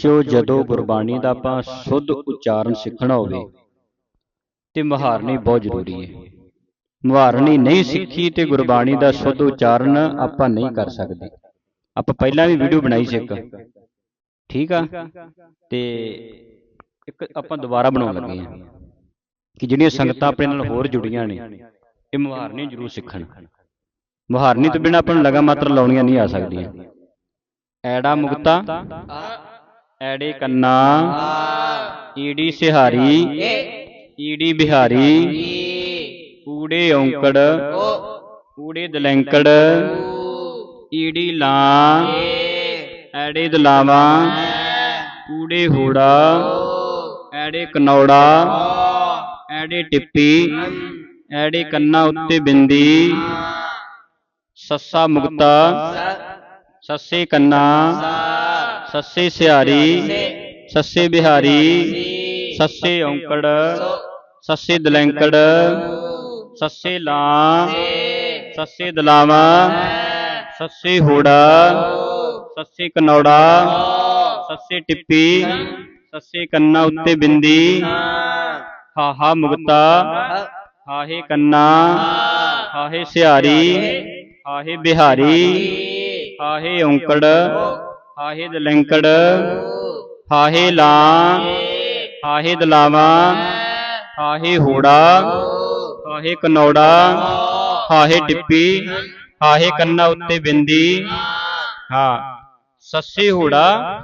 ਬੱਚਿਓ ਜਦੋਂ ਗੁਰਬਾਣੀ ਦਾ ਆਪਾਂ ਸ਼ੁੱਧ ਉਚਾਰਨ ਸਿੱਖਣਾ ਹੋਵੇ, ਤੇ ਮੁਹਾਰਨੀ ਬਹੁਤ ਜ਼ਰੂਰੀ ਹੈ। ਮੁਹਾਰਨੀ ਨਹੀਂ ਸਿੱਖੀ ਤੇ ਗੁਰਬਾਣੀ ਦਾ ਸ਼ੁੱਧ ਉਚਾਰਨ ਆਪਾਂ ਨਹੀਂ ਕਰ ਸਕਦੇ। ਆਪਾਂ ਪਹਿਲਾਂ ਵੀ ਵੀਡੀਓ ਬਣਾਈ ਸੀ ਇੱਕ। ਠੀਕ ਆ? ਤੇ ਇੱਕ ਆਪਾਂ ਦੁਬਾਰਾ ਬਣਾਉਣ ਲੱਗੇ ਆ ਕਿ ਜਿਹੜੀਆਂ ਸੰਗਤਾਂ ਆਪਣੇ ਨਾਲ ਹੋਰ ਜੁੜੀਆਂ ਨੇ, ਇਹ ਮੁਹਾਰਨੀ ਜ਼ਰੂਰ ਸਿੱਖਣ। ਮੁਹਾਰਨੀ ਤੋਂ ਬਿਨਾਂ ਆਪਾਂ ਨੂੰ ਲਗਾ ਮਾਤਰ ਲਾਉਣੀਆਂ ਨਹੀਂ ਆ ਸਕਦੀਆਂ। ਐੜਾ ਮੁਕਤਾ ਐੜੇ ਕੰਨਾ ਈੜੀ ਸਿਹਾਰੀ ਈੜੀ ਬਿਹਾਰੀ ਊੜੇ ਔਂਕੜ ਊੜੇ ਦਲੈਂਕੜ ਈੜੀ ਲਾਂ ਐੜੇ ਦਲਾਵਾ ਊੜੇ ਹੋੜਾ ਐੜੇ ਕਨੌੜਾ ਐੜੇ ਟਿੱਪੀ ਐੜੇ ਕੰਨਾ ਉੱਤੇ ਬਿੰਦੀ ਸੱਸਾ ਮੁਕਤਾ ਸੱਸੇ ਕੰਨਾ ਸੱਸੇ ਸਿਹਾਰੀ ਸੱਸੇ ਬਿਹਾਰੀ ਸੱਸੇ ਔਂਕੜ ਸੱਸੇ ਦਲੈਂਕੜ ਸੱਸੇ ਲਾਂ ਸੱਸੇ ਦਲਾਵਾ ਸੱਸੇ ਹੋੜਾ ਸੱਸੇ ਕਨੌੜਾ ਸੱਸੇ ਟਿੱਪੀ ਸੱਸੇ ਕੰਨਾ ਉੱਤੇ ਬਿੰਦੀ ਹਾਹਾ ਮੁਕਤਾ ਹਾਹੇ ਕੰਨਾ ਹਾਹੇ ਸਿਹਾਰੀ ਹਾਹੇ ਬਿਹਾਰੀ ਹਾਹੇ ਔਂਕੜ ਹਾਹੇ ਦਲੈਂਕੜ ਹਾਹੇ ਲਾਂ ਹਾਹੇ ਦਲਾਵਾ, ਹਾਹੇ ਹੋੜਾ, ਹਾਹੇ ਕਨੌੜਾ, ਹਾਹੇ ਟਿੱਪੀ ਹਾਹੇ ਕੰਨਾ ਉੱਤੇ ਬਿੰਦੀ। ਹਾਂ, ਸੱਸੇ ਹੋੜਾ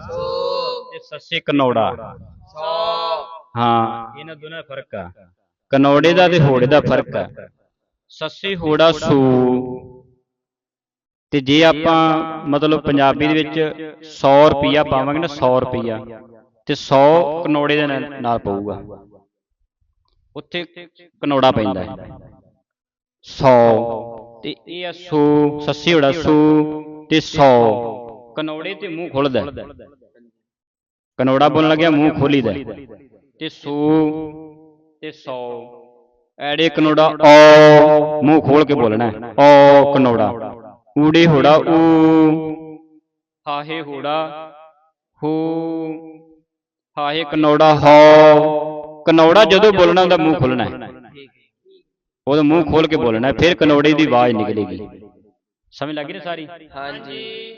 ਤੇ ਸੱਸੇ ਕਨੌੜਾ। ਹਾਂ, ਇਹਨਾਂ ਦੋਨਾਂ ਦਾ ਫ਼ਰਕ ਆ। ਕਨੌੜੇ ਦਾ ਤੇ ਹੋੜੇ ਦਾ ਫ਼ਰਕ ਆ। ਸੱਸੇ ਹੋੜਾ ਸੂ ਤੇ ਜੇ ਆਪਾਂ ਮਤਲਬ ਪੰਜਾਬੀ ਦੇ ਵਿੱਚ 100 ਰੁਪਿਆ ਪਾਵਾਂਗੇ ਨਾ 100 ਰੁਪਿਆ ਤੇ 100 ਕਨੌੜੇ ਦੇ ਨਾਲ ਪਊਗਾ। ਉੱਥੇ ਕਨੌੜਾ ਪੈਂਦਾ ਹੈ। 100 ਤੇ ਇਹ ਆ ਸੂ ਸੱਸੀ ਹੋੜਾ ਸੂ ਤੇ 100 ਕਨੌੜੇ ਤੇ ਮੂੰਹ ਖੁੱਲਦਾ ਹੈ। ਕਨੌੜਾ ਬੋਲਣ ਲੱਗਿਆ ਮੂੰਹ ਖੋਲੀਦਾ। ਤੇ ਸੂ ਤੇ 100 ਐੜੇ ਕਨੌੜਾ ਓ ਮੂੰਹ ਖੋਲ ਕੇ ਬੋਲਣਾ। ਓ ਕਨੌੜਾ ਊੜੇ ਹੋੜਾ ਊ। ਹਾਹੇ ਹੋੜਾ ਹੂ। ਹਾਹੇ ਕਨੌੜਾ ਹੋ। ਕਨੌੜਾ ਜਦੋਂ ਬੋਲਣਾ ਉਹਦਾ ਮੂੰਹ ਖੋਲਣਾ ਹੈ। ਉਹਦਾ ਮੂੰਹ ਖੋਲ ਕੇ ਬੋਲਣਾ ਹੈ ਫਿਰ ਕਨੌੜੇ ਦੀ ਆਵਾਜ਼ ਨਿਕਲੇਗੀ। ਸਮਝ ਲੱਗੀ ਨਾ ਸਾਰੀ? ਹਾਂਜੀ।